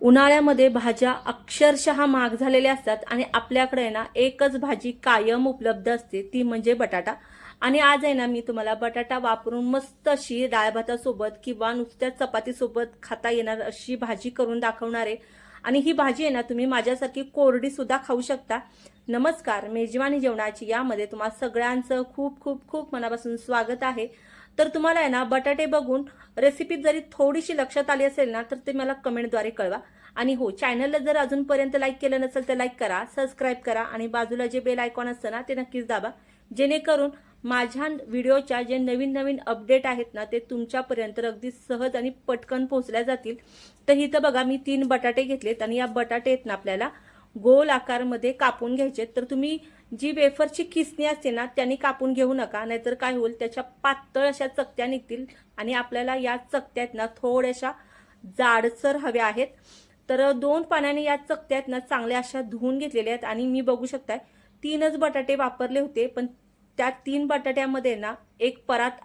उन्हाळ्यामध्ये भाज्या अक्षरशः महाग झालेल्या असतात आणि आपल्याकडे ना एकच भाजी कायम उपलब्ध असते ती म्हणजे बटाटा. आणि आज आहे ना मी तुम्हाला बटाटा वापरून मस्त अशी डाळ भातासोबत किंवा नुसत्या चपातीसोबत खाता येणार अशी भाजी करून दाखवणार आहे. आणि ही भाजी आहे ना तुम्ही माझ्यासारखी कोरडी सुद्धा खाऊ शकता. नमस्कार मेजवानी जेवणाची यामध्ये तुम्हाला सगळ्यांचं खूप खूप खूप मनापासून स्वागत आहे. तर तुम्हाला आहे ना बटाटे बघून रेसिपी जरी थोडीशी लक्षात आली असेल ना तर ते मला कमेंटद्वारे कळवा. आणि हो चॅनलला जर अजूनपर्यंत लाईक केलं नसेल तर लाईक करा सबस्क्राईब करा आणि बाजूला जे बेल आयकॉन असतं ना ते नक्कीच दाबा. जेणेकरून माझ्या व्हिडिओच्या जे नवीन नवीन अपडेट आहेत ना ते तुमच्यापर्यंत अगदी सहज आणि पटकन पोहोचल्या जातील. तर इथं बघा मी तीन बटाटे घेतलेत आणि या बटाटे आहेत ना आपल्याला गोल आकारमध्ये कापून घ्यायचे तर तुम्ही जी वेफरची किसणी असते ना त्यांनी कापून घेऊ नका नाहीतर काय होईल त्याच्या पातळ अशा चकत्या निघतील आणि आपल्याला या चकत्यात ना थोड्याशा जाडसर हव्या आहेत. तर दोन पाण्याने या चकत्यात ना चांगल्या अशा धुवून घेतलेल्या आहेत आणि मी बघू शकताय तीनच बटाटे वापरले होते पण त्या तीन बटाट्यामध्ये ना एक परात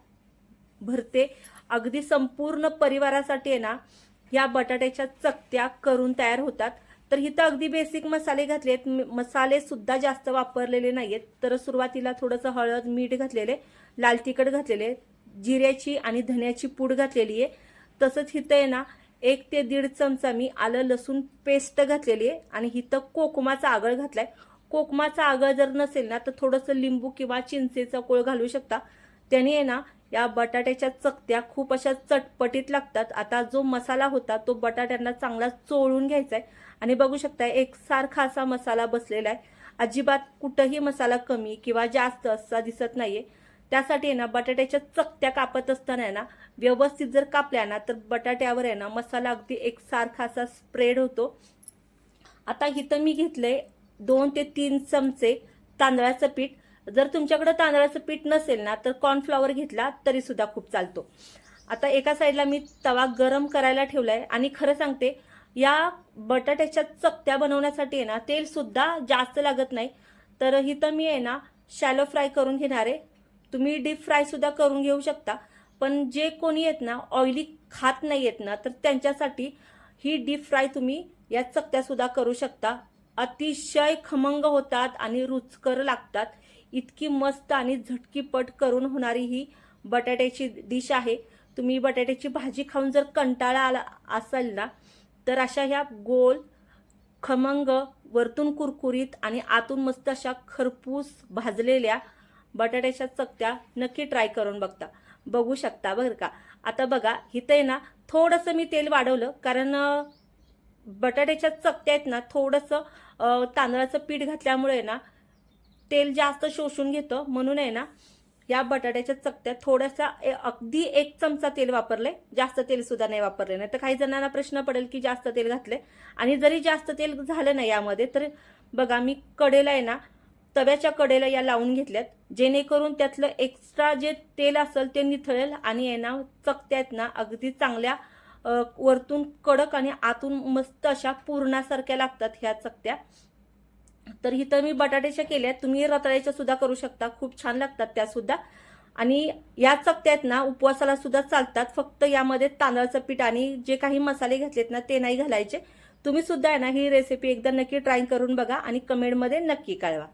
भरते. अगदी संपूर्ण परिवारासाठी आहे ना या बटाट्याच्या चकत्या करून तयार होतात. तर इथं अगदी बेसिक मसाले घातले आहेत मसाले सुद्धा जास्त वापरलेले नाहीयेत. तर सुरुवातीला थोडंसं हळद मीठ घातलेले लाल तिखट घातलेले जिऱ्याची आणि धन्याची पूड घातलेली आहे. तसंच हिथं आहे ना एक ते दीड चमचा मी आलं लसूण पेस्ट घातलेली आहे आणि इथं कोकमाचा आगळ घातलाय. कोकमाचा आगळ जर नसेल ना तर थोडंसं लिंबू किंवा चिंचेचा कोळ घालू शकता. त्याने आहे ना या बटाट्याच्या चकत्या खूप अशा चटपटीत लागतात. आता जो मसाला होता तो बटाट्यांना चांगला चोळून घ्यायचा आहे आणि बघू शकता एक सारखा असा मसाला बसलेला आहे. अजिबात कुठंही मसाला कमी किंवा जास्त असा दिसत नाहीये. त्यासाठी आहे ना बटाट्याच्या चकत्या कापत असताना आहे ना व्यवस्थित जर कापल्या ना तर बटाट्यावर आहे ना मसाला अगदी एकसारखा असा स्प्रेड होतो. आता इथं मी घेतलंय दोन ते तीन चमचे तांदळाचं पीठ. जर तुमच्याकडे तांदळाचं पीठ नसेल ना तर कॉर्नफ्लॉवर घेतला तरी सुद्धा खूप चालतो. आता एका साईडला मी तवा गरम करायला ठेवलाय आणि खरं सांगते या बटाट्याच्या चकत्या बनवण्यासाठी आहे ना तेल सुद्धा जास्त लागत नाही. तर इथं मी आहे ना शॅलो फ्राय करून घेणार आहे. तुम्ही डीप फ्राय सुद्धा करून घेऊ शकता. पण जे कोणी आहेत ना ऑइली खात नाही आहेत ना तर त्यांच्यासाठी ही डीप फ्राय तुम्ही या चकत्या सुद्धा करू शकता. अतिशय खमंग होतात आणि रुचकर लागतात. इतकी मस्त आणि झटकीपट करून होणारी ही बटाट्याची डिश आहे. तुम्ही बटाट्याची भाजी खाऊन जर कंटाळा आला असाल ना तर अशा ह्या गोल खमंग वरतून कुरकुरीत आणि आतून मस्त अशा खरपूस भाजलेल्या बटाट्याच्या चकत्या नक्की ट्राय करून बघता. बघू शकता बरं का. आता बघा इथं आहे ना थोडंसं मी तेल वाढवलं कारण बटाट्याच्या चकत्या आहेत ना थोडंसं तांदळाचं पीठ घातल्यामुळे ना तेल जास्त शोषून घेतं म्हणून आहे ना या बटाट्याच्या चकत्या थोडासा ए- अगदी एक चमचा तेल वापरले जास्त तेल सुद्धा नाही वापरले नाही तर काही जणांना प्रश्न पडेल की जास्त तेल घातले आणि जरी जास्त तेल झालं नाही यामध्ये तर बघा मी कडेला आहे ना तव्याच्या कडेला या लावून घेतल्यात. जेणेकरून त्यातलं एक्स्ट्रा जे तेल असेल ते निथळेल आणि आहे ना चकत्यात ना अगदी चांगल्या वरतून कडक आणि आतून मस्त अशा पूर्णासारख्या लागतात ह्या चकत्या. तर इथं मी बटाट्याच्या केल्या तुम्ही रताळ्याच्या सुद्धा करू शकता. खूप छान लागतात त्या सुद्धा. आणि या चपत्यात ना उपवासाला सुद्धा चालतात. फक्त यामध्ये तांदळाचं पीठ आणि जे काही मसाले घेतलेत ना ते नाही घालायचे. तुम्ही सुद्धा आहे ना ही रेसिपी एकदा नक्की ट्राय करून बघा आणि कमेंटमध्ये नक्की कळवा.